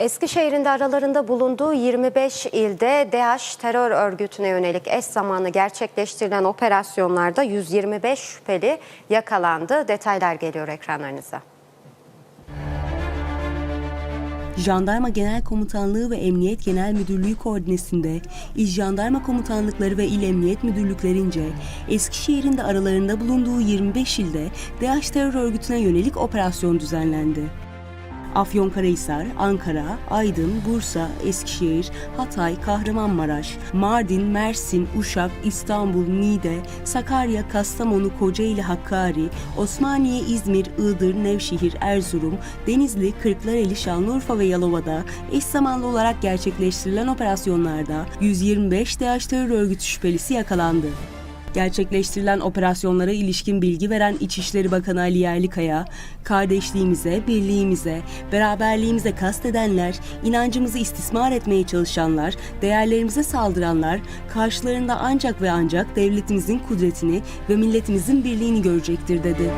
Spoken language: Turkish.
Eskişehir'in de aralarında bulunduğu 25 ilde DAEŞ terör örgütüne yönelik eş zamanlı gerçekleştirilen operasyonlarda 125 şüpheli yakalandı. Detaylar geliyor ekranlarınıza. Jandarma Genel Komutanlığı ve Emniyet Genel Müdürlüğü koordinesinde İl Jandarma Komutanlıkları ve İl Emniyet Müdürlüklerince Eskişehir'in de aralarında bulunduğu 25 ilde DAEŞ terör örgütüne yönelik operasyon düzenlendi. Afyonkarahisar, Ankara, Aydın, Bursa, Eskişehir, Hatay, Kahramanmaraş, Mardin, Mersin, Uşak, İstanbul, Niğde, Sakarya, Kastamonu, Kocaeli, Hakkari, Osmaniye, İzmir, Iğdır, Nevşehir, Erzurum, Denizli, Kırklareli, Şanlıurfa ve Yalova'da eş zamanlı olarak gerçekleştirilen operasyonlarda 125 DAEŞ terör örgütü şüphelisi yakalandı. Gerçekleştirilen operasyonlara ilişkin bilgi veren İçişleri Bakanı Ali Yerlikaya, kardeşliğimize, birliğimize, beraberliğimize kastedenler, inancımızı istismar etmeye çalışanlar, değerlerimize saldıranlar, karşılarında ancak ve ancak devletimizin kudretini ve milletimizin birliğini görecektir dedi.